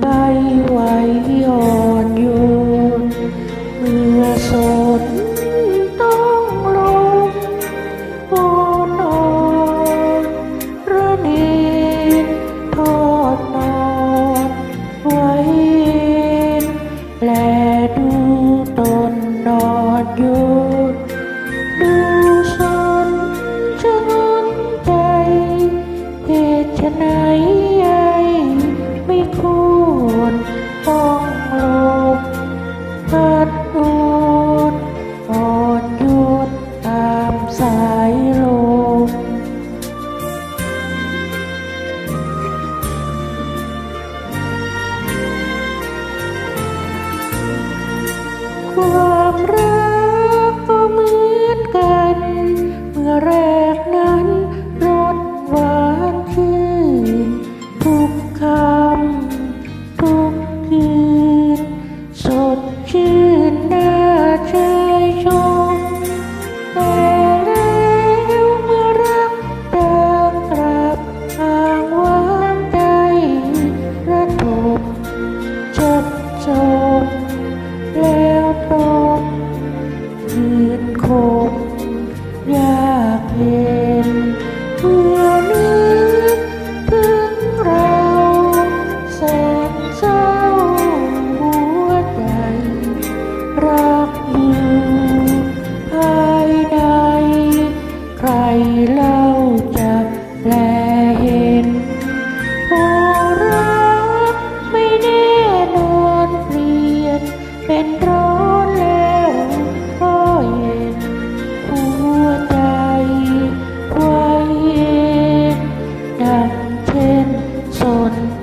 ใบไหวอ่อนโยนเมื่อโซ ความรักก็เหมือนกัน เมื่อแรกนั้นรสหวานชื่นทุกคำทุกคืนสดชื่นน่าใจชมแต่แล้วเมื่อรักเดินกลับห่างวางใจระทมจบจบแล้ว ต้องคืนคงยากเย็นเมื่อนึกถึงเราแสนเศร้าหัวใจรัก phone